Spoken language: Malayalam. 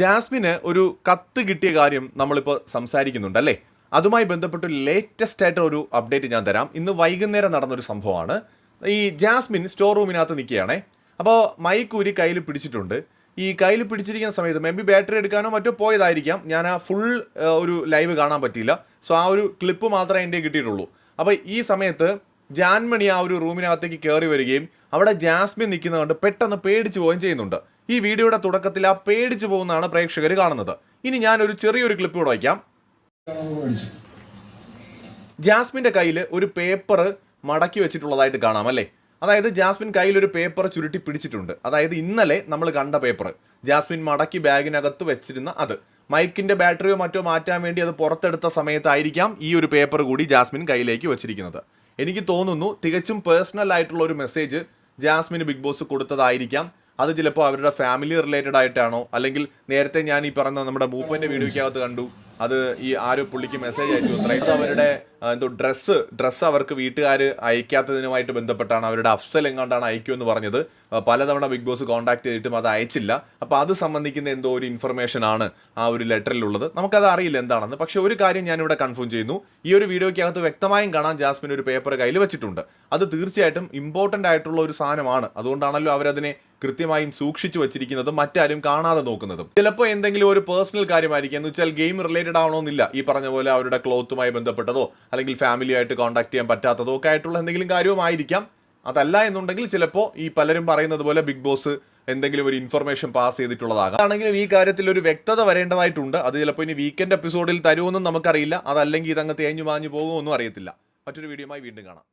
ജാസ്മിന് ഒരു കത്ത് കിട്ടിയ കാര്യം നമ്മളിപ്പോൾ സംസാരിക്കുന്നുണ്ട് അല്ലേ? അതുമായി ബന്ധപ്പെട്ട് ലേറ്റസ്റ്റ് ആയിട്ട് ഒരു അപ്ഡേറ്റ് ഞാൻ തരാം. ഇന്ന് വൈകുന്നേരം നടന്നൊരു സംഭവമാണ്. ഈ ജാസ്മിൻ സ്റ്റോർ റൂമിനകത്ത് നിൽക്കുകയാണേ. അപ്പോൾ മൈക്ക് ഊരി കയ്യിൽ പിടിച്ചിട്ടുണ്ട്. ഈ കയ്യിൽ പിടിച്ചിരിക്കുന്ന സമയത്ത് മേ ബി ബാറ്ററി എടുക്കാനോ മറ്റോ പോയതായിരിക്കാം. ഞാൻ ആ ഫുൾ ഒരു ലൈവ് കാണാൻ പറ്റിയില്ല. സോ ആ ഒരു ക്ലിപ്പ് മാത്രമേ എന്റെ കിട്ടിയിട്ടുള്ളൂ. അപ്പോൾ ഈ സമയത്ത് ജാൻമണി ആ ഒരു റൂമിനകത്തേക്ക് കയറി വരികയും അവിടെ ജാസ്മിൻ നിൽക്കുന്നത് കണ്ട് പെട്ടെന്ന് പേടിച്ചു പോവുകയും ചെയ്യുന്നുണ്ട്. ഈ വീഡിയോയുടെ തുടക്കത്തിൽ ആ പേടിച്ചു പോകുന്നതാണ് പ്രേക്ഷകർ കാണുന്നത്. ഇനി ഞാൻ ഒരു ചെറിയൊരു ക്ലിപ്പ് കൂടെ വയ്ക്കാം. ജാസ്മിന്റെ കയ്യിൽ ഒരു പേപ്പർ മടക്കി വെച്ചിട്ടുള്ളതായിട്ട് കാണാം അല്ലേ? അതായത് ജാസ്മിൻ കയ്യിൽ ഒരു പേപ്പർ ചുരുട്ടി പിടിച്ചിട്ടുണ്ട്. അതായത് ഇന്നലെ നമ്മൾ കണ്ട പേപ്പർ ജാസ്മിൻ മടക്കി ബാഗിനകത്ത് വെച്ചിരുന്ന അത്. മൈക്കിന്റെ ബാറ്ററിയോ മറ്റോ മാറ്റാൻ വേണ്ടി അത് പുറത്തെടുത്ത സമയത്തായിരിക്കാം ഈ ഒരു പേപ്പർ കൂടി ജാസ്മിൻ കയ്യിലേക്ക് വെച്ചിരിക്കുന്നത്. എനിക്ക് തോന്നുന്നു തികച്ചും പേഴ്സണൽ ആയിട്ടുള്ള ഒരു മെസ്സേജ് ജാസ്മിന് ബിഗ് ബോസ് കൊടുത്തതായിരിക്കാം. അത് ചിലപ്പോൾ അവരുടെ ഫാമിലി റിലേറ്റഡ് ആയിട്ടാണോ? അല്ലെങ്കിൽ നേരത്തെ ഞാൻ ഈ പറഞ്ഞ നമ്മുടെ മൂപ്പന്റെ വീഡിയോയ്ക്കകത്ത് കണ്ടു. അത് ഈ ആരോ പുള്ളിക്ക് മെസ്സേജ് അയച്ചു. അത്ര അവരുടെ എന്തോ ഡ്രസ്സ് ഡ്രസ്സ് അവർക്ക് വീട്ടുകാർ അയക്കാത്തതിനുമായിട്ട് ബന്ധപ്പെട്ടാണ് അവരുടെ അഫ്സൽ എങ്ങാണ്ടാണ് അയക്കുമെന്ന് പറഞ്ഞത്. പലതവണ ബിഗ് ബോസ് കോൺടാക്ട് ചെയ്തിട്ടും അത് അയച്ചില്ല. അപ്പോൾ അത് സംബന്ധിക്കുന്ന എന്തോ ഒരു ഇൻഫർമേഷൻ ആണ് ആ ഒരു ലെറ്ററിലുള്ളത് നമുക്കത് അറിയില്ല എന്താണെന്ന്. പക്ഷെ ഒരു കാര്യം ഞാനിവിടെ കൺഫേം ചെയ്യുന്നു. ഈ ഒരു വീഡിയോയ്ക്കകത്ത് വ്യക്തമായും കാണാൻ ജാസ്മിൻ ഒരു പേപ്പർ കയ്യിൽ വെച്ചിട്ടുണ്ട്. അത് തീർച്ചയായിട്ടും ഇമ്പോർട്ടന്റ് ആയിട്ടുള്ള ഒരു സാധനമാണ്. അതുകൊണ്ടാണല്ലോ അവരതിനെ കൃത്യമായും സൂക്ഷിച്ചു വെച്ചിരിക്കുന്നതും മറ്റാരും കാണാതെ നോക്കുന്നതും. ചിലപ്പോൾ എന്തെങ്കിലും ഒരു പേഴ്സണൽ കാര്യമായിരിക്കും. എന്ന് വെച്ചാൽ ഗെയിം റിലേറ്റഡ് എന്നില്ല ഈ പറഞ്ഞ പോലെ അവരുടെ ക്ലോത്തുമായി ബന്ധപ്പെട്ടതോ അല്ലെങ്കിൽ ഫാമിലി ആയിട്ട് കോൺടാക്ട് ചെയ്യാൻ പറ്റാത്തതോ ഒക്കെ ആയിട്ടുള്ള എന്തെങ്കിലും കാര്യവുമായിരിക്കാം. അതല്ല എന്നുണ്ടെങ്കിൽ ചിലപ്പോൾ ഈ പലരും പറയുന്നത് പോലെ ബിഗ് ബോസ് എന്തെങ്കിലും ഒരു ഇൻഫർമേഷൻ പാസ് ചെയ്തിട്ടുള്ളതാകാം. അതാണെങ്കിലും ഈ കാര്യത്തിൽ ഒരു വ്യക്തത വരേണ്ടതായിട്ടുണ്ട്. അത് ചിലപ്പോൾ ഇനി വീക്കെൻഡ് എപ്പിസോഡിൽ തരുമെന്നും നമുക്കറിയില്ല. അതല്ലെങ്കിൽ ഇതങ്ങ് തേഞ്ഞു മാഞ്ഞു പോകുമോ ഒന്നും അറിയത്തില്ല. മറ്റൊരു വീഡിയോയുമായി വീണ്ടും കാണാം.